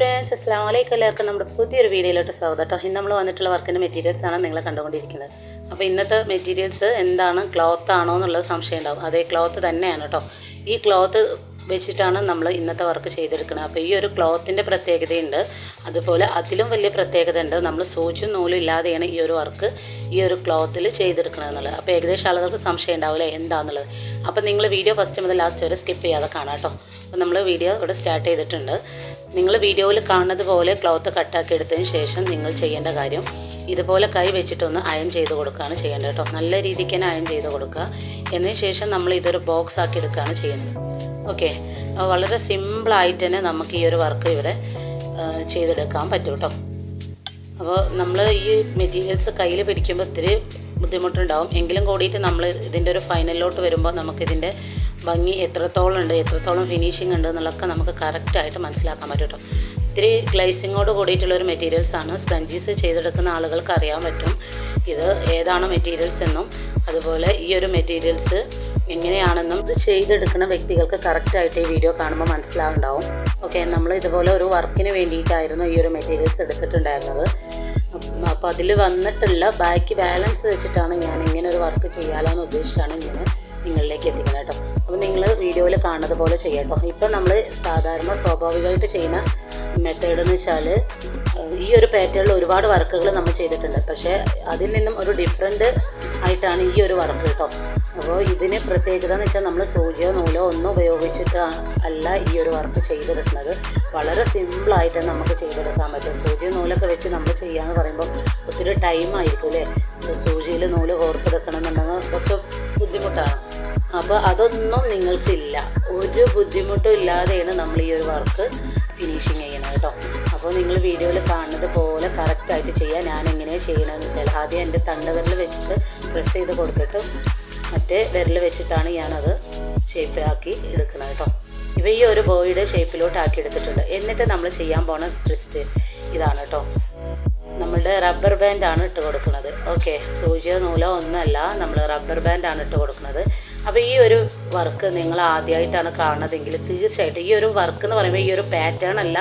Friends അസ്സാം വലൈക്കും എല്ലാവർക്കും നമ്മുടെ പുതിയൊരു വീഡിയോയിലോട്ട് സ്വാഗതം കേട്ടോ. ഇന്ന് നമ്മൾ വന്നിട്ടുള്ള വർക്കിന്റെ മെറ്റീരിയൽസ് ആണ് നിങ്ങൾ കണ്ടുകൊണ്ടിരിക്കുന്നത്. അപ്പോൾ ഇന്നത്തെ മെറ്റീരിയൽസ് എന്താണ്? ക്ലോത്ത് ആണോ എന്നുള്ളത് സംശയം ഉണ്ടാവും. അതേ ക്ലോത്ത് തന്നെയാണ് കേട്ടോ. ഈ ക്ലോത്ത് വെച്ചിട്ടാണ് നമ്മൾ ഇന്നത്തെ വർക്ക് ചെയ്തെടുക്കുന്നത്. അപ്പോൾ ഈ ഒരു ക്ലോത്തിന്റെ പ്രത്യേകതയുണ്ട്. അതുപോലെ അതിലും വലിയ പ്രത്യേകത ഉണ്ട് നമ്മൾ സൂചും നൂലും ഇല്ലാതെയാണ് ഈ ഒരു വർക്ക് ഈ ഒരു ക്ലോത്തിൽ ചെയ്തെടുക്കുന്നത് എന്നുള്ളത്. അപ്പോൾ ഏകദേശം ആളുകൾക്ക് സംശയം ഉണ്ടാവില്ല? എന്താണെന്നുള്ളത് അപ്പോൾ നിങ്ങൾ വീഡിയോ ഫസ്റ്റ് മുതൽ ലാസ്റ്റ് വരെ സ്കിപ്പ് ചെയ്യാതെ കാണാം കേട്ടോ. അപ്പോൾ നമ്മൾ വീഡിയോ ഇവിടെ സ്റ്റാർട്ട് ചെയ്തിട്ടുണ്ട്. നിങ്ങൾ വീഡിയോയിൽ കാണുന്നത് പോലെ ക്ലോത്ത് കട്ടാക്കി എടുത്തതിന് ശേഷം നിങ്ങൾ ചെയ്യേണ്ട കാര്യം ഇതുപോലെ കൈ വെച്ചിട്ടൊന്ന് അയൺ ചെയ്ത് കൊടുക്കുകയാണ് ചെയ്യേണ്ടത് കേട്ടോ. നല്ല രീതിക്ക് തന്നെ അയൺ ചെയ്ത് കൊടുക്കുക. എന്നതിന് ശേഷം നമ്മൾ ഇതൊരു ബോക്സ് ആക്കി എടുക്കുകയാണ് ചെയ്യുന്നത്. ഓക്കെ വളരെ സിമ്പിളായിട്ട് തന്നെ നമുക്ക് ഈ ഒരു വർക്ക് ഇവിടെ ചെയ്തെടുക്കാൻ പറ്റും കേട്ടോ. അപ്പോൾ നമ്മൾ ഈ മെറ്റീരിയൽസ് കയ്യിൽ പിടിക്കുമ്പോൾ ഒത്തിരി ബുദ്ധിമുട്ടുണ്ടാവും. എങ്കിലും കൂടിയിട്ട് നമ്മൾ ഇതിന്റെ ഒരു ഫൈനലിലോട്ട് വരുമ്പോൾ നമുക്കിതിന്റെ ഭംഗി എത്രത്തോളം ഉണ്ട് എത്രത്തോളം ഫിനിഷിംഗ് ഉണ്ട് എന്നുള്ളതൊക്കെ നമുക്ക് കറക്റ്റായിട്ട് മനസ്സിലാക്കാൻ പറ്റും കേട്ടോ ഇത്തിരി ഗ്ലൈസിങ്ങോട് കൂടിയിട്ടുള്ള ഒരു മെറ്റീരിയൽസാണ് സ്പഞ്ചീസ് ചെയ്തെടുക്കുന്ന ആളുകൾക്ക് അറിയാൻ പറ്റും ഇത് ഏതാണ് മെറ്റീരിയൽസ് എന്നും. അതുപോലെ ഈ ഒരു മെറ്റീരിയൽസ് എങ്ങനെയാണെന്നും ഇത് ചെയ്തെടുക്കുന്ന വ്യക്തികൾക്ക് കറക്റ്റായിട്ട് ഈ വീഡിയോ കാണുമ്പോൾ മനസ്സിലാവുണ്ടാവും. ഓക്കെ നമ്മൾ ഇതുപോലെ ഒരു വർക്കിന് വേണ്ടിയിട്ടായിരുന്നു ഈ ഒരു മെറ്റീരിയൽസ് എടുത്തിട്ടുണ്ടായിരുന്നത്. അപ്പോൾ അതിൽ വന്നിട്ടുള്ള ബാക്കി ബാലൻസ് വെച്ചിട്ടാണ് ഞാൻ ഇങ്ങനെ ഒരു വർക്ക് ചെയ്യാലോ എന്ന് ഉദ്ദേശിച്ചാണ് ഇങ്ങനെ നിങ്ങളിലേക്ക് എത്തിക്കണം കേട്ടോ. അപ്പോൾ നിങ്ങൾ വീഡിയോയിൽ കാണുന്നത് പോലെ ചെയ്യാം കേട്ടോ. ഇപ്പം നമ്മൾ സാധാരണ സ്വാഭാവികമായിട്ട് ചെയ്യുന്ന മെത്തേഡ് എന്ന് വെച്ചാൽ ഈ ഒരു പാറ്റേണിൽ ഒരുപാട് വർക്കുകൾ നമ്മൾ ചെയ്തിട്ടുണ്ട്. പക്ഷേ അതിൽ നിന്നും ഒരു ഡിഫറെന്റ് ആയിട്ടാണ് ഈ ഒരു വർക്ക് കേട്ടോ. അപ്പോൾ ഇതിന് പ്രത്യേകത എന്ന് വെച്ചാൽ നമ്മൾ സൂചിയോ നൂലോ ഒന്നും ഉപയോഗിച്ചിട്ട് അല്ല ഈ ഒരു വർക്ക് ചെയ്തെടുക്കുന്നത് വളരെ സിമ്പിളായിട്ട് നമുക്ക് ചെയ്തെടുക്കാൻ പറ്റും സൂചി നൂലൊക്കെ വെച്ച് നമ്മൾ ചെയ്യാന്ന് പറയുമ്പോൾ ഒത്തിരി ടൈം ആയിരിക്കും അല്ലേ? സൂചിയിൽ നൂൽ കോർത്തെടുക്കണം എന്നുണ്ടെങ്കിൽ കുറച്ച് ബുദ്ധിമുട്ടാണ്. അപ്പോൾ അതൊന്നും നിങ്ങൾക്കില്ല. ഒരു ബുദ്ധിമുട്ടും ഇല്ലാതെയാണ് നമ്മൾ ഈ ഒരു വർക്ക് ഫിനിഷിങ് ചെയ്യണം കേട്ടോ അപ്പോൾ നിങ്ങൾ വീഡിയോയിൽ കാണുന്നത് പോലെ കറക്റ്റായിട്ട് ചെയ്യുക ഞാൻ എങ്ങനെയാണ് ചെയ്യണമെന്ന് വെച്ചാൽ ആദ്യം എന്റെ തണ്ടവിരൽ വെച്ചിട്ട് പ്രസ് ചെയ്ത് കൊടുത്തിട്ട് മറ്റേ വിരൽ വെച്ചിട്ടാണ് ഞാനത് ഷേപ്പ് ആക്കി എടുക്കുന്നത് കേട്ടോ ഇപ്പം ഈ ഒരു ബോയുടെ ഷേപ്പിലോട്ട് ആക്കി എടുത്തിട്ടുണ്ട്. എന്നിട്ട് നമ്മൾ ചെയ്യാൻ പോണ ട്വിസ്റ്റ് ഇതാണ് കേട്ടോ നമ്മളുടെ റബ്ബർ ബാൻഡാണ് ഇട്ട് കൊടുക്കുന്നത്. ഓക്കെ സൂചിയോ നൂലോ ഒന്നല്ല നമ്മൾ റബ്ബർ ബാൻഡാണ് ഇട്ട് കൊടുക്കുന്നത്. അപ്പോൾ ഈ ഒരു വർക്ക് നിങ്ങൾ ആദ്യമായിട്ടാണ് കാണുന്നതെങ്കിൽ തീർച്ചയായിട്ടും ഈ ഒരു വർക്ക് എന്ന് പറയുമ്പോൾ ഈ ഒരു പാറ്റേൺ അല്ല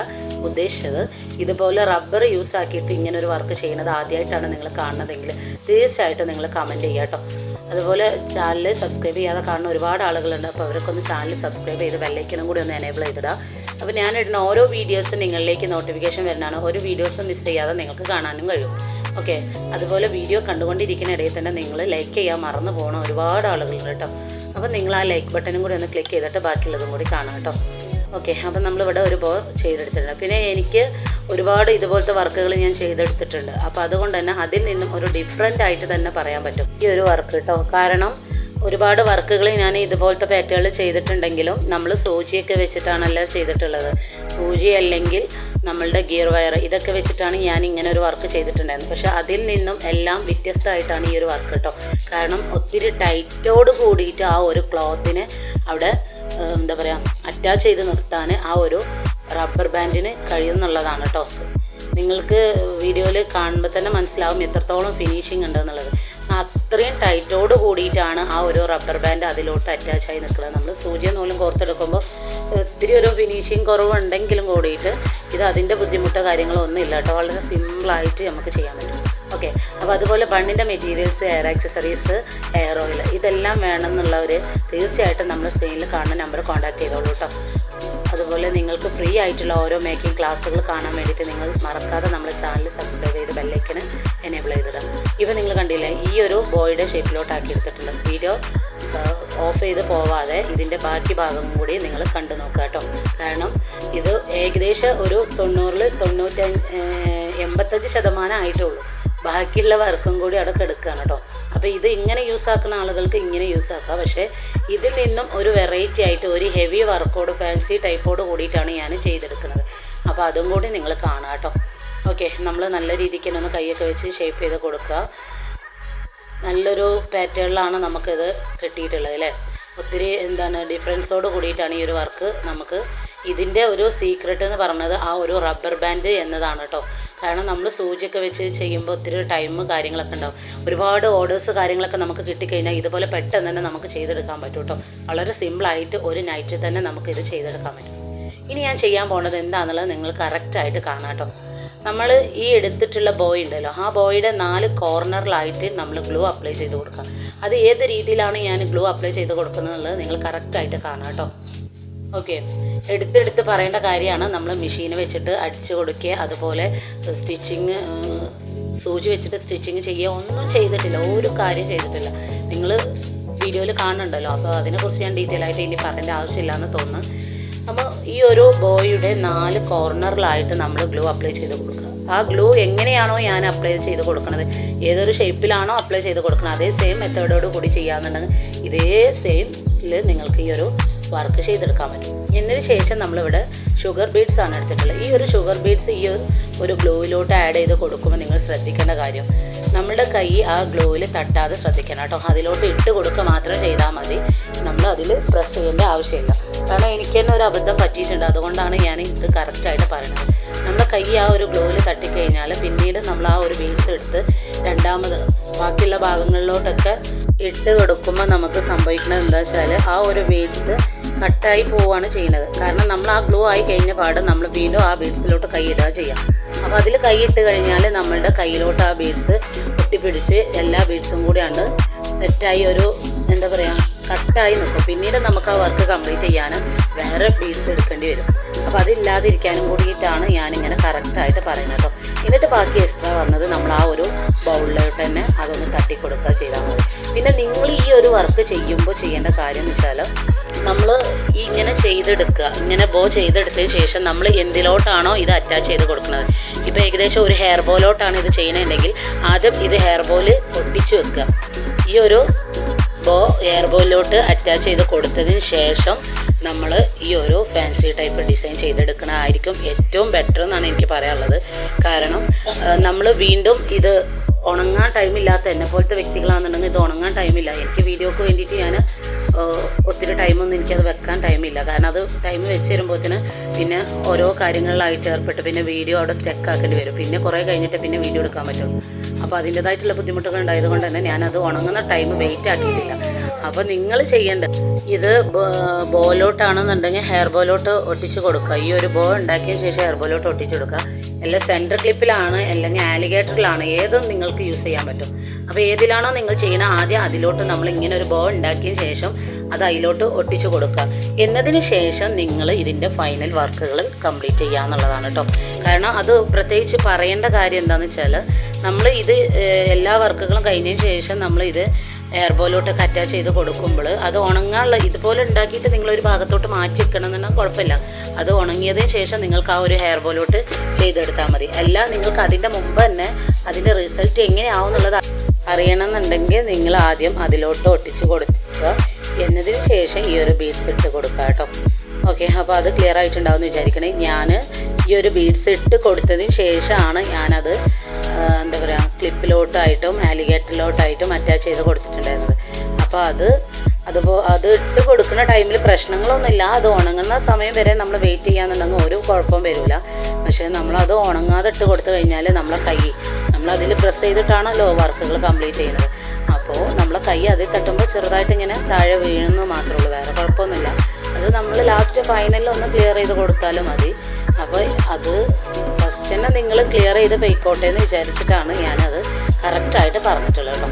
ഉദ്ദേശിച്ചത്. ഇതുപോലെ റബ്ബർ യൂസ് ആക്കിയിട്ട് ഇങ്ങനെ ഒരു വർക്ക് ചെയ്യുന്നത് ആദ്യമായിട്ടാണ് നിങ്ങൾ കാണുന്നതെങ്കിൽ തീർച്ചയായിട്ടും നിങ്ങൾ കമന്റ് ചെയ്യാട്ടോ കേട്ടോ. അതുപോലെ ചാനൽ സബ്സ്ക്രൈബ് ചെയ്യാതെ കാണുന്ന ഒരുപാട് ആളുകളുണ്ട്. അപ്പോൾ അവർക്കൊന്ന് ചാനൽ സബ്സ്ക്രൈബ് ചെയ്ത് ബെല്ലൈക്കനും കൂടി ഒന്ന് എനേബിൾ ചെയ്തിടുക അപ്പോൾ ഞാൻ ഇടുന്ന ഓരോ വീഡിയോസും നിങ്ങളിലേക്ക് നോട്ടിഫിക്കേഷൻ വരുന്നതാണ്. ഒരു വീഡിയോസും മിസ് ചെയ്യാതെ നിങ്ങൾക്ക് കാണാനും കഴിയും. ഓക്കെ അതുപോലെ വീഡിയോ കണ്ടുകൊണ്ടിരിക്കുന്ന ഇടയിൽ തന്നെ നിങ്ങൾ ലൈക്ക് ചെയ്യാൻ മറന്നു പോകണം ഒരുപാട് ആളുകളുണ്ട് കേട്ടോ. അപ്പോൾ നിങ്ങൾ ആ ലൈക്ക് ബട്ടനും കൂടി ഒന്ന് ക്ലിക്ക് ചെയ്തിട്ട് ബാക്കിയുള്ളതും കൂടി കാണാം കേട്ടോ. ഓക്കെ അപ്പം നമ്മളിവിടെ ഒരു ബോ ചെയ്തെടുത്തിട്ടുണ്ട്. പിന്നെ എനിക്ക് ഒരുപാട് ഇതുപോലത്തെ വർക്കുകൾ ഞാൻ ചെയ്തെടുത്തിട്ടുണ്ട്. അപ്പോൾ അതുകൊണ്ട് തന്നെ അതിൽ നിന്നും ഒരു ഡിഫറെന്റ് ആയിട്ട് തന്നെ പറയാൻ പറ്റും. ഈ ഒരു വർക്ക് കേട്ടോ കാരണം ഒരുപാട് വർക്കുകൾ ഞാൻ ഇതുപോലത്തെ പാറ്റേണിൽ ചെയ്തിട്ടുണ്ടെങ്കിലും നമ്മൾ സൂചിയൊക്കെ വെച്ചിട്ടാണല്ലോ ചെയ്തിട്ടുള്ളത്. സൂചി അല്ലെങ്കിൽ നമ്മളുടെ ഗിയർ വയർ ഇതൊക്കെ വെച്ചിട്ടാണ് ഞാൻ ഇങ്ങനെ ഒരു വർക്ക് ചെയ്തിട്ടുണ്ടായിരുന്നത്. പക്ഷേ അതിൽ നിന്നും എല്ലാം വ്യത്യസ്തമായിട്ടാണ് ഈ ഒരു വർക്ക് കേട്ടോ കാരണം ഒത്തിരി ടൈറ്റോട് കൂടിയിട്ട് ആ ഒരു ക്ലോത്തിനെ അവിടെ എന്താ പറയുക അറ്റാച്ച് ചെയ്ത് നിർത്താൻ ആ ഒരു റബ്ബർ ബാൻഡിന് കഴിയുന്നുള്ളതാണ് കേട്ടോ നിങ്ങൾക്ക് വീഡിയോയിൽ കാണുമ്പോൾ തന്നെ മനസ്സിലാവും എത്രത്തോളം ഫിനിഷിംഗ് ഉണ്ട് എന്നുള്ളത്. അത്രയും ടൈറ്റോട് കൂടിയിട്ടാണ് ആ ഒരു റബ്ബർ ബാൻഡ് അതിലോട്ട് അറ്റാച്ച് ആയി നിൽക്കുന്നത്. നമ്മൾ സൂചിയും നൂലും കോർത്തെടുക്കുമ്പോൾ ഒത്തിരി ഒരു ഫിനിഷിങ് കുറവുണ്ടെങ്കിലും കൂടിയിട്ട് ഇത് അതിന്റെ ബുദ്ധിമുട്ടോ കാര്യങ്ങളോ ഒന്നും ഇല്ല കേട്ടോ വളരെ സിമ്പിളായിട്ട് നമുക്ക് ചെയ്യാൻ പറ്റും. ഓക്കെ അപ്പോൾ അതുപോലെ ബണ്ണിന്റെ materials hair accessories hair oil ഇതെല്ലാം വേണമെന്നുള്ളവർ തീർച്ചയായിട്ടും നമ്മൾ സ്ക്രീനിൽ കാണുന്ന നമ്പർ കോൺടാക്ട് ചെയ്തോളൂ കേട്ടോ അതുപോലെ നിങ്ങൾക്ക് ഫ്രീ ആയിട്ടുള്ള ഓരോ മേക്കിംഗ് ക്ലാസ്സുകൾ കാണാൻ വേണ്ടിയിട്ട് നിങ്ങൾ മറക്കാതെ നമ്മുടെ ചാനൽ സബ്സ്ക്രൈബ് ചെയ്ത് ബെല്ലൈക്കന് എനേബിൾ ചെയ്തിടാം ഇപ്പോൾ നിങ്ങൾ കണ്ടില്ലേ ഈ ഒരു ബോയുടെ ഷേപ്പിലോട്ടാക്കി എടുത്തിട്ടുണ്ട്. വീഡിയോ ഓഫ് ചെയ്ത് പോവാതെ ഇതിന്റെ ബാക്കി ഭാഗം കൂടി നിങ്ങൾ കണ്ടു നോക്കുക കേട്ടോ കാരണം ഇത് ഏകദേശം ഒരു തൊണ്ണൂറിൽ തൊണ്ണൂറ്റഞ്ച് എൺപത്തഞ്ച് ശതമാനം ആയിട്ടുള്ളൂ. ബാക്കിയുള്ള വർക്കും കൂടി അവിടെ കിടക്കുകയാണ് കേട്ടോ അപ്പോൾ ഇത് ഇങ്ങനെ യൂസ് ആക്കുന്ന ആളുകൾക്ക് ഇങ്ങനെ യൂസ് ആക്കാം. പക്ഷേ ഇതിൽ നിന്നും ഒരു വെറൈറ്റി ആയിട്ട് ഒരു ഹെവി വർക്കോട് ഫാൻസി ടൈപ്പോട് കൂടിയിട്ടാണ് ഞാൻ ചെയ്തെടുക്കുന്നത്. അപ്പോൾ അതും കൂടി നിങ്ങൾ കാണാം കേട്ടോ ഓക്കെ നമ്മൾ നല്ല രീതിക്ക് തന്നെ ഒന്ന് കൈയൊക്കെ വെച്ച് ഷേപ്പ് ചെയ്ത് കൊടുക്കുക. നല്ലൊരു പാറ്റേണിലാണ് നമുക്കിത് കിട്ടിയിട്ടുള്ളത് അല്ലേ ഒത്തിരി എന്താണ് ഡിഫറൻസോട് കൂടിയിട്ടാണ് ഈ ഒരു വർക്ക് നമുക്ക് ഇതിന്റെ ഒരു സീക്രട്ട് എന്ന് പറഞ്ഞത് ആ ഒരു റബ്ബർ ബാൻഡ് എന്നതാണ് കേട്ടോ കാരണം നമ്മൾ സൂചിയൊക്കെ വെച്ച് ചെയ്യുമ്പോൾ ഒത്തിരി ടൈം കാര്യങ്ങളൊക്കെ ഉണ്ടാവും. ഒരുപാട് ഓർഡേഴ്സ് കാര്യങ്ങളൊക്കെ നമുക്ക് കിട്ടിക്കഴിഞ്ഞാൽ ഇതുപോലെ പെട്ടെന്ന് തന്നെ നമുക്ക് ചെയ്തെടുക്കാൻ പറ്റും കേട്ടോ വളരെ സിമ്പിളായിട്ട് ഒരു നൈറ്റിൽ തന്നെ നമുക്ക് ഇത് ചെയ്തെടുക്കാൻ പറ്റും. ഇനി ഞാൻ ചെയ്യാൻ പോകുന്നത് എന്താണെന്നുള്ളത് നിങ്ങൾ കറക്റ്റായിട്ട് കാണാം കേട്ടോ നമ്മൾ ഈ എടുത്തിട്ടുള്ള ബോയ് ഉണ്ടല്ലോ ആ ബോയുടെ നാല് കോർണറിലായിട്ട് നമ്മൾ ഗ്ലൂ അപ്ലൈ ചെയ്ത് കൊടുക്കുക അത് ഏത് രീതിയിലാണ് ഞാൻ ഗ്ലൂ അപ്ലൈ ചെയ്ത് കൊടുക്കുന്നത് എന്നുള്ളത് നിങ്ങൾ കറക്റ്റായിട്ട് കാണാം കേട്ടോ ഓക്കെ എടുത്തെടുത്ത് പറയേണ്ട കാര്യമാണ്. നമ്മൾ മെഷീൻ വെച്ചിട്ട് അടിച്ചു കൊടുക്കുക. അതുപോലെ സ്റ്റിച്ചിങ് സൂചി വെച്ചിട്ട് സ്റ്റിച്ചിങ് ചെയ്യുക. ഒന്നും ചെയ്തിട്ടില്ല. ഒരു കാര്യം ചെയ്തിട്ടില്ല. നിങ്ങൾ വീഡിയോയിൽ കാണുന്നുണ്ടല്ലോ. അപ്പോൾ അതിനെക്കുറിച്ച് ഞാൻ ഡീറ്റെയിൽ ആയിട്ട് ഇനി പറയേണ്ട ആവശ്യമില്ല എന്ന് തോന്നുന്നു. അപ്പോൾ ഈ ഒരു ബോയുടെ നാല് കോർണറിലായിട്ട് നമ്മൾ ഗ്ലൂ അപ്ലൈ ചെയ്ത് കൊടുക്കുക. ആ ഗ്ലൂ എങ്ങനെയാണോ ഞാൻ അപ്ലൈ ചെയ്ത് കൊടുക്കുന്നത് ഏതൊരു ഷേപ്പിലാണോ അപ്ലൈ ചെയ്ത് കൊടുക്കുന്നത് അതേ സെയിം മെത്തേഡോട് കൂടി ചെയ്യാന്നുണ്ടെങ്കിൽ ഇതേ സെയിമിൽ നിങ്ങൾക്ക് ഈ ഒരു വർക്ക് ചെയ്തെടുക്കാൻ പറ്റും. എന്നതിന് ശേഷം നമ്മളിവിടെ ഷുഗർ ബീഡ്സ് ആണ് എടുത്തിട്ടുള്ളത്. ഈ ഒരു ഷുഗർ ബീഡ്സ് ഈ ഒരു ഗ്ലോയിലോട്ട് ആഡ് ചെയ്ത് കൊടുക്കുമ്പോൾ നിങ്ങൾ ശ്രദ്ധിക്കേണ്ട കാര്യം നമ്മുടെ കൈ ആ ഗ്ലോയിൽ തട്ടാതെ ശ്രദ്ധിക്കണം കേട്ടോ. അതിലോട്ട് ഇട്ട് കൊടുക്കുക മാത്രം ചെയ്താൽ മതി. നമ്മൾ അതിൽ പ്രസ് ചെയ്യേണ്ട ആവശ്യമില്ല. കാരണം എനിക്ക് തന്നെ ഒരു അബദ്ധം പറ്റിയിട്ടുണ്ട്. അതുകൊണ്ടാണ് ഞാൻ ഇത് കറക്റ്റായിട്ട് പറയുന്നത്. നമ്മുടെ കൈ ആ ഒരു ഗ്ലോയിൽ തട്ടിക്കഴിഞ്ഞാൽ പിന്നീട് നമ്മൾ ആ ഒരു ബീഡ്സ് എടുത്ത് രണ്ടാമത് ബാക്കിയുള്ള ഭാഗങ്ങളിലോട്ടൊക്കെ ഇട്ട് കൊടുക്കുമ്പോൾ നമുക്ക് സംഭവിക്കുന്നത് എന്താ വെച്ചാൽ ആ ഒരു ബീഡ്സ് കട്ടായി പോവുകയാണ് ചെയ്യുന്നത്. കാരണം നമ്മൾ ആ ഗ്ലൂ ആയി കഴിഞ്ഞ പാട് നമ്മൾ വീണ്ടും ആ ബീഡ്സിലോട്ട് കൈ ഇടുക ചെയ്യാം. അപ്പോൾ അതിൽ കൈയിട്ട് കഴിഞ്ഞാൽ നമ്മളുടെ കയ്യിലോട്ട് ആ ബീഡ്സ് ഒട്ടിപ്പിടിച്ച് എല്ലാ ബീഡ്സും കൂടിയാണ് സെറ്റായി ഒരു എന്താ പറയുക കട്ടായി നിൽക്കും. പിന്നീട് നമുക്ക് ആ വർക്ക് കംപ്ലീറ്റ് ചെയ്യാനും വേറെ പീസ് എടുക്കേണ്ടി വരും. അപ്പോൾ അതില്ലാതിരിക്കാനും കൂടിയിട്ടാണ് ഞാനിങ്ങനെ കറക്റ്റായിട്ട് പറയുന്നത് കേട്ടോ. എന്നിട്ട് ബാക്കി എക്സ്ട്രാ വന്നത് നമ്മൾ ആ ഒരു ബൗളിലോട്ട് തന്നെ അതൊന്ന് തട്ടി കൊടുക്കുക ചെയ്താൽ മതി. പിന്നെ നിങ്ങൾ ഈ ഒരു വർക്ക് ചെയ്യുമ്പോൾ ചെയ്യേണ്ട കാര്യം എന്ന് വെച്ചാൽ നമ്മൾ ഇങ്ങനെ ചെയ്തെടുക്കുക. ഇങ്ങനെ ബോ ചെയ്തെടുത്തതിന് ശേഷം നമ്മൾ എന്തിലോട്ടാണോ ഇത് അറ്റാച്ച് ചെയ്ത് കൊടുക്കുന്നത്. ഇപ്പോൾ ഏകദേശം ഒരു ഹെയർ ബോലോട്ടാണ് ഇത് ചെയ്യണമെങ്കിൽ ആദ്യം ഇത് ഹെയർ ബോൽ ഒട്ടിച്ച് വെക്കുക. ഈ ഒരു ബോ എയർ ബോയിലോട്ട് അറ്റാച്ച് ചെയ്ത് കൊടുത്തതിന് ശേഷം നമ്മൾ ഈ ഒരു ഫാൻസി ടൈപ്പ് ഡിസൈൻ ചെയ്തെടുക്കണമായിരിക്കും ഏറ്റവും ബെറ്റർ എന്നാണ് എനിക്ക് പറയാനുള്ളത്. കാരണം നമ്മൾ വീണ്ടും ഇത് ഉണങ്ങാൻ ടൈമില്ലാത്ത എന്നെ പോലത്തെ വ്യക്തികളാണെന്നുണ്ടെങ്കിൽ ഇത് ഉണങ്ങാൻ ടൈമില്ല എനിക്ക് വീഡിയോക്ക് വേണ്ടിയിട്ട് ഞാൻ ഒത്തിരി ടൈമൊന്നും എനിക്കത് വെക്കാൻ ടൈമില്ല കാരണം അത് ടൈം വെച്ച് വരുമ്പോഴത്തേന് പിന്നെ ഓരോ കാര്യങ്ങളിലായിട്ട് ഏർപ്പെട്ട് പിന്നെ വീഡിയോ അവിടെ സ്റ്റക്ക് ആക്കേണ്ടി വരും. പിന്നെ കുറേ കഴിഞ്ഞിട്ട് പിന്നെ വീഡിയോ എടുക്കാൻ പറ്റുള്ളൂ. അപ്പോൾ അതിന്റെതായിട്ടുള്ള ബുദ്ധിമുട്ടുകൾ ഉണ്ടായതുകൊണ്ട് തന്നെ ഞാനത് ഉണങ്ങുന്ന ടൈം വെയിറ്റ് ആക്കിയിട്ടില്ല. അപ്പോൾ നിങ്ങൾ ചെയ്യേണ്ടത് ഇത് ബോലോട്ടാണെന്നുണ്ടെങ്കിൽ ഹെയർ ബോലോട്ട് ഒട്ടിച്ച് കൊടുക്കുക. ഈ ഒരു ബോ ഉണ്ടാക്കിയ ശേഷം ഹെയർ ബോലോട്ട് ഒട്ടിച്ച് കൊടുക്കുക. അല്ലെങ്കിൽ സെന്റർ ക്ലിപ്പിലാണ് അല്ലെങ്കിൽ ആലിഗേറ്ററിലാണ് ഏതും നിങ്ങൾക്ക് യൂസ് ചെയ്യാൻ പറ്റും. അപ്പോൾ ഏതിലാണോ നിങ്ങൾ ചെയ്യുന്ന ആദ്യം അതിലോട്ട് നമ്മൾ ഇങ്ങനെ ഒരു ബോ ഉണ്ടാക്കിയ ശേഷം അത് അതിലോട്ട് ഒട്ടിച്ചു കൊടുക്കുക. എന്നതിന് ശേഷം നിങ്ങൾ ഇതിന്റെ ഫൈനൽ വർക്കുകൾ കംപ്ലീറ്റ് ചെയ്യുക എന്നുള്ളതാണ് കേട്ടോ. കാരണം അത് പ്രത്യേകിച്ച് പറയേണ്ട കാര്യം എന്താണെന്ന് വെച്ചാൽ നമ്മൾ ഇത് എല്ലാ വർക്കുകളും കഴിഞ്ഞതിന് ശേഷം നമ്മൾ ഇത് എയർ ബോലോട്ടൊക്കെ അറ്റാച്ച് ചെയ്ത് കൊടുക്കുമ്പോൾ അത് ഉണങ്ങാനുള്ള ഇതുപോലെ ഉണ്ടാക്കിയിട്ട് നിങ്ങൾ ഒരു ഭാഗത്തോട്ട് മാറ്റി വെക്കണമെന്നുണ്ടെങ്കിൽ കുഴപ്പമില്ല. അത് ഉണങ്ങിയതിന് ശേഷം നിങ്ങൾക്ക് ആ ഒരു ഹെയർ ബോലോട്ട് ചെയ്തെടുത്താൽ മതി. അല്ല നിങ്ങൾക്ക് അതിന്റെ മുമ്പ് തന്നെ അതിന്റെ റിസൾട്ട് എങ്ങനെയാവും എന്നുള്ളത് അറിയണമെന്നുണ്ടെങ്കിൽ നിങ്ങൾ ആദ്യം അതിലോട്ട് ഒട്ടിച്ച് കൊടുക്കുക. എന്നതിന് ശേഷം ഈ ഒരു ബീഡ്സ് ഇട്ട് കൊടുക്കുക കേട്ടോ. ഓക്കെ അപ്പോൾ അത് ക്ലിയർ ആയിട്ടുണ്ടാവും എന്ന് വിചാരിക്കണേ. ഞാൻ ഈ ഒരു ബീഡ്സ് ഇട്ട് കൊടുത്തതിന് ശേഷമാണ് ഞാനത് എന്താ പറയുക ക്ലിപ്പിലോട്ടായിട്ടും ആലിഗേറ്ററിലോട്ടായിട്ടും അറ്റാച്ച് ചെയ്ത് കൊടുത്തിട്ടുണ്ടായിരുന്നത്. അപ്പോൾ അത് അതുപോ അത് ഇട്ട് കൊടുക്കുന്ന ടൈമിൽ പ്രശ്നങ്ങളൊന്നുമില്ല. അത് ഉണങ്ങുന്ന സമയം വരെ നമ്മൾ വെയിറ്റ് ചെയ്യാന്നുണ്ടെങ്കിൽ ഒരു കുഴപ്പവും വരില്ല പക്ഷേ നമ്മളത് ഉണങ്ങാതെ ഇട്ട് കൊടുത്തു കഴിഞ്ഞാൽ നമ്മളെ കൈ നമ്മളതിൽ പ്രസ് ചെയ്തിട്ടാണല്ലോ വർക്കുകൾ കംപ്ലീറ്റ് ചെയ്യുന്നത്. അപ്പോൾ നമ്മൾ കൈ അതിൽ തട്ടുമ്പോൾ ചെറുതായിട്ട് ഇങ്ങനെ താഴെ വീഴുന്നു മാത്രമേ ഉള്ളൂ വേറെ കുഴപ്പമൊന്നുമില്ല. അത് നമ്മൾ ലാസ്റ്റ് ഫൈനലിൽ ഒന്ന് ക്ലിയർ ചെയ്ത് കൊടുത്താലും മതി. അപ്പോൾ അത് ഫസ്റ്റ് തന്നെ നിങ്ങൾ ക്ലിയർ ചെയ്ത് പൊയ്ക്കോട്ടെ എന്ന് വിചാരിച്ചിട്ടാണ് ഞാനത് കറക്റ്റായിട്ട് പറഞ്ഞിട്ടുള്ളത് കേട്ടോ.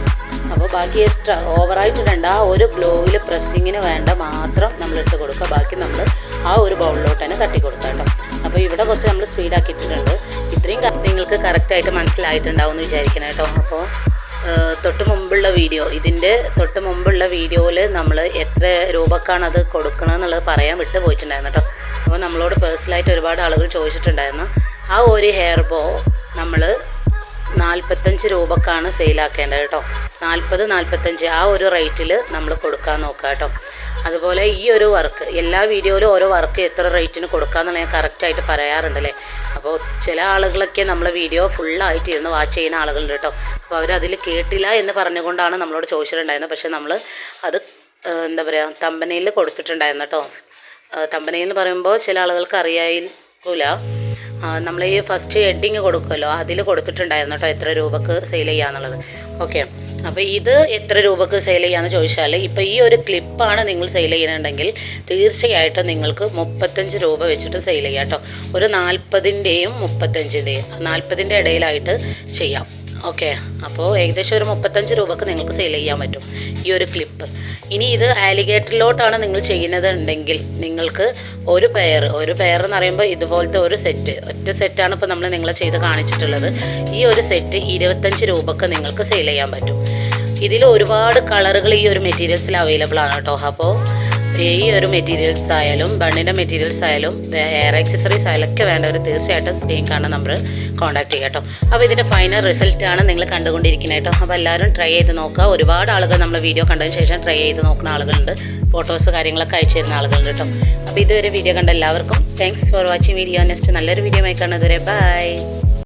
അപ്പോൾ ബാക്കി എക്സ്ട്രാ ഓവറായിട്ട് ഇടണ്ട ആ ഒരു ഗ്ലോവിൽ പ്രസ്സിങ്ങിന് വേണ്ട മാത്രം നമ്മൾ ഇട്ട് കൊടുക്കുക. ബാക്കി നമ്മൾ ആ ഒരു ബൗളിലോട്ട് തന്നെ തട്ടി കൊടുക്കുക കേട്ടോ. അപ്പോൾ ഇവിടെ കുറച്ച് നമ്മൾ സ്പീഡാക്കിയിട്ടുണ്ട് ഇത്രയും നിങ്ങൾക്ക് കറക്റ്റായിട്ട് മനസ്സിലായിട്ടുണ്ടാവും എന്ന് വിചാരിക്കണം കേട്ടോ. അപ്പോൾ തൊട്ട് മുമ്പുള്ള വീഡിയോ ഇതിന്റെ തൊട്ട് മുമ്പുള്ള വീഡിയോയിൽ നമ്മൾ എത്ര രൂപക്കാണ് അത് കൊടുക്കണം എന്നുള്ളത് പറയാൻ വിട്ടു പോയിട്ടുണ്ടായിരുന്നു കേട്ടോ. അപ്പോൾ നമ്മളോട് പേഴ്സണലായിട്ട് ഒരുപാട് ആളുകൾ ചോദിച്ചിട്ടുണ്ടായിരുന്നു. ആ ഒരു ഹെയർ ബോ നമ്മൾ നാൽപ്പത്തഞ്ച് രൂപക്കാണ് സെയിലാക്കേണ്ടത് കേട്ടോ. നാൽപ്പത് നാൽപ്പത്തഞ്ച് ആ ഒരു റേറ്റിൽ നമ്മൾ കൊടുക്കാൻ നോക്കുക കേട്ടോ. അതുപോലെ ഈ ഒരു വർക്ക് എല്ലാ വീഡിയോയിലും ഓരോ വർക്ക് എത്ര റേറ്റിന് കൊടുക്കാന്നുള്ള ഞാൻ കറക്റ്റായിട്ട് പറയാറുണ്ടല്ലേ? അപ്പോൾ ചില ആളുകളൊക്കെ നമ്മളെ വീഡിയോ ഫുള്ളായിട്ട് ഇരുന്ന് വാച്ച് ചെയ്യുന്ന ആളുകളുണ്ട് കേട്ടോ. അപ്പോൾ അവരതിൽ കേട്ടില്ല എന്ന് പറഞ്ഞുകൊണ്ടാണ് നമ്മളോട് ചോദിച്ചിട്ടുണ്ടായിരുന്നത്. പക്ഷേ നമ്മൾ അത് എന്താ പറയുക തമ്പനയിൽ കൊടുത്തിട്ടുണ്ടായിരുന്നു കേട്ടോ. തമ്പനയിൽ എന്ന് പറയുമ്പോൾ ചില ആളുകൾക്ക് അറിയായിരിക്കില്ല നമ്മൾ ഈ ഫസ്റ്റ് ഹെഡിങ് കൊടുക്കുമല്ലോ അതിൽ കൊടുത്തിട്ടുണ്ടായിരുന്നു കേട്ടോ എത്ര രൂപക്ക് സെയിൽ ചെയ്യാന്നുള്ളത്. ഓക്കെ അപ്പോൾ ഇത് എത്ര രൂപക്ക് സെയിൽ ചെയ്യാന്ന് ചോദിച്ചാൽ ഇപ്പോൾ ഈ ഒരു ക്ലിപ്പാണ് നിങ്ങൾ സെയിൽ ചെയ്യുന്നുണ്ടെങ്കിൽ തീർച്ചയായിട്ടും നിങ്ങൾക്ക് മുപ്പത്തഞ്ച് രൂപ വെച്ചിട്ട് സെയിൽ ചെയ്യാം കേട്ടോ ഒരു നാൽപ്പതിന്റെയും മുപ്പത്തഞ്ചിന്റെയും നാൽപ്പതിന്റെ ഇടയിലായിട്ട് ചെയ്യാം. ഓക്കെ അപ്പോൾ ഏകദേശം ഒരു മുപ്പത്തഞ്ച് രൂപക്ക് നിങ്ങൾക്ക് സെയിൽ ചെയ്യാൻ പറ്റും ഈ ഒരു ക്ലിപ്പ് ഇനി ഇത് ആലിഗേറ്ററിലോട്ടാണ് നിങ്ങൾ ചെയ്യുന്നത് ഉണ്ടെങ്കിൽ നിങ്ങൾക്ക് ഒരു പെയർ ഒരു പെയർ എന്ന് പറയുമ്പോൾ ഇതുപോലത്തെ ഒരു സെറ്റ് ഒറ്റ സെറ്റാണ് ഇപ്പോൾ നമ്മൾ നിങ്ങളെ ചെയ്ത് കാണിച്ചിട്ടുള്ളത്. ഈ ഒരു സെറ്റ് ഇരുപത്തഞ്ച് രൂപക്ക് നിങ്ങൾക്ക് സെയിൽ ചെയ്യാൻ പറ്റും. ഇതിൽ ഒരുപാട് കളറുകൾ ഈ ഒരു മെറ്റീരിയൽസിൽ അവൈലബിൾ ആണ് കേട്ടോ. അപ്പോൾ ഈ ഒരു മെറ്റീരിയൽസ് ആയാലും ബണ്ണിന്റെ മെറ്റീരിയൽസ് ആയാലും ഹെയർ ആക്സസറീസ് ആയാലും ഒക്കെ വേണ്ടവർ തീർച്ചയായിട്ടും സ്ക്രീൻ കാണുന്ന നമ്പർ കോൺടാക്ട് ചെയ്യാം കേട്ടോ. അപ്പോൾ ഇതിന്റെ ഫൈനൽ റിസൾട്ട് ആണ് നിങ്ങൾ കണ്ടുകൊണ്ടിരിക്കുന്നത് കേട്ടോ. അപ്പോൾ എല്ലാവരും ട്രൈ ചെയ്ത് നോക്കുക. ഒരുപാട് ആളുകൾ നമ്മൾ വീഡിയോ കണ്ടതിന് ശേഷം ട്രൈ ചെയ്ത് നോക്കുന്ന ആളുകളുണ്ട്. ഫോട്ടോസ് കാര്യങ്ങളൊക്കെ അയച്ചു തരുന്ന ആളുകളുണ്ട് കേട്ടോ. അപ്പോൾ ഇതുവരെ വീഡിയോ കണ്ട എല്ലാവർക്കും thanks for watching video next നല്ലൊരു വീഡിയോ ആയി കാണുന്നതുവരെ ബൈ